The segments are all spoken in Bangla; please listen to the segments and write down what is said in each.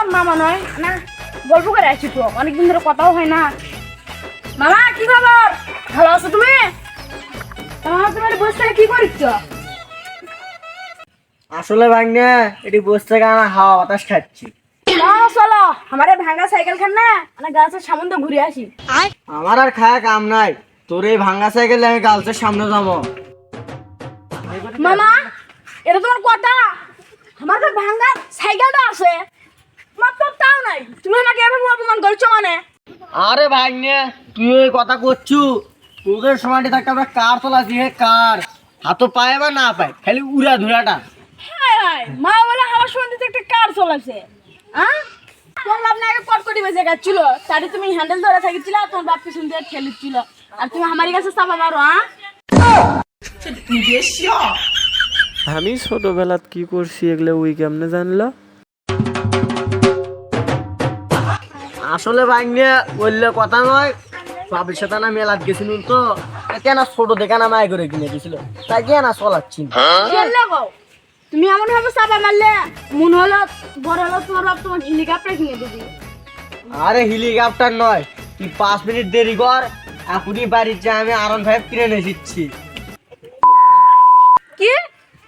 তোমার মামা নয় না গল্প করে আছি তো অনেকদিন ধরে কথাও হয় না। মামা কি খবর? ভালো আছো তুমি? মামা তুমি বসে থেকে কি করছ? আসলে ভাগ্নে এটি বসে থেকে আমরা হাওয়া বাতাস খাচ্ছি। চলো আমার ভাঙা সাইকেল খান না গাছের সামনে ঘুরে আসি। আমার আর খায়া কাম নাই। তোর এই ভাঙ্গা সাইকেলে আমি গার্লসের সামনে যাব। মামা এটা তোমার কথা? আমার তো ভাঙা সাইকেলটা আছে তোমার তো তাও নাই তুমি আমাকে এভাবে অপমান করছ মানে আরে ভাগ্নে তুই ওই কথা করছু? তোদের সময়টি থাকতে আমরা কার চলাছি হে? কার? হাতও পায় বা না পায়? খালি উড়া ধুরাটা। হায় হায় মা বলে আমার সন্ধ্যে একটা কার চলেছে হ্যাঁ তোমার বাপ না আগে কটকটি বেজে গেছিল। তারে তুমি হ্যান্ডেল ধরে থাকিছিল আর তোমার বাপ পিছন দিয়ে ঠেলিছিল। আর তুমি আমার কাছে চাপা মারো হ্যাঁ আমি ছোটবেলাত কি করছি এগুলো ওই কেমনে জানলা? আসলে ভাগ্নে বললে কথা নয়। বাবির সাথে না মেলাত গেছিল তো। কেন ছোট দেখে না মায় করে কিনে দিছিল তাই কে না চলাচ্ছি তুমি এমন ভাবে চাপা মারলে? মন হলো বড় হলো তোমার বাপ তোমার হেলিকপ্টার কিনে দিবি। আরে হেলিকপ্টার নয় তুই পাঁচ মিনিট দেরি কর এখনই বাড়ির যা আমি আরন ফাইভ কিনে নিয়ে এসেছি। কি?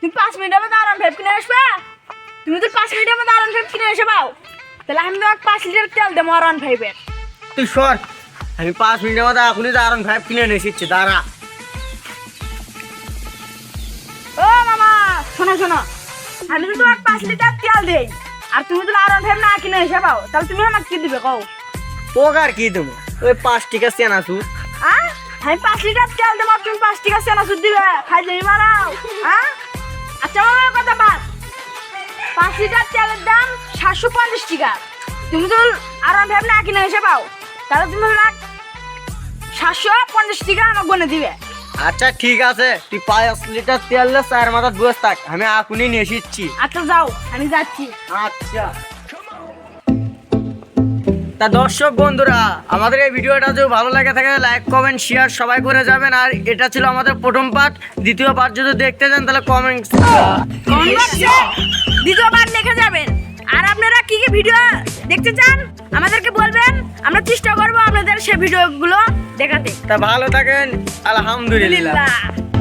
তুমি পাঁচ মিনিটের মধ্যে আরন ভেব কিনে আসবে? তুমি তো পাঁচ মিনিটের মধ্যে আরাম ভেব কিনে এসে পাও। তাহলে আমি তোমাকে পাঁচ লিটার তেল দেবো আরাম ভাইবের তুই সর। আমি পাঁচ মিনিটের মধ্যে এখনই আরন ফাইভ কিনে নিয়ে এসেছি দাঁড়া। ও মামা শোনো শোনো। আমি তো তোমাকে পাঁচ লিটার তেল দেই আর তুমি তো আরাম ভাইব না কিনে এসে পাও তাহলে তুমি আমাকে কি দিবে কও? তোকে আর কি দেবো? ওই পাঁচ টিকা চেনা তুই হ্যাঁ আমি পাঁচ লিটার তেল দেবো তুমি পাঁচ টাকা সুদ দিবে। খাই যাবি মারাও হ্যাঁ আচ্ছা পাঁচ লিটার তেলের দাম সাতশো পঞ্চাশ টাকা। তুমি তো আরাম ভাব না কিনে এসে পাও। তাহলে তুমি লাখ সাতশো পঞ্চাশ টাকা আমাকে বনে দিবে। আচ্ছা ঠিক আছে। তুই পাঁচ লিটার তেল লে চার মাথা বস থাক। আমি এখনই নিয়ে এসেছি। আচ্ছা যাও। আমি যাচ্ছি। আচ্ছা। তা দর্শক বন্ধুরা আমাদের এই ভিডিওটা যদি ভালো লাগে থাকে লাইক কমেন্ট শেয়ার সবাই করে যাবেন। আর এটা ছিল আমাদের প্রথম পার্ট দ্বিতীয় পার্ট যদি দেখতে চান তাহলে কমেন্ট ভিডিও দেখতে চান আমাদেরকে বলবেন। আমরা চেষ্টা করব আপনাদের সেই ভিডিওগুলো দেখাতে। তা ভালো থাকেন। আলহামদুলিল্লাহ। আলহামদুলিল্লাহ।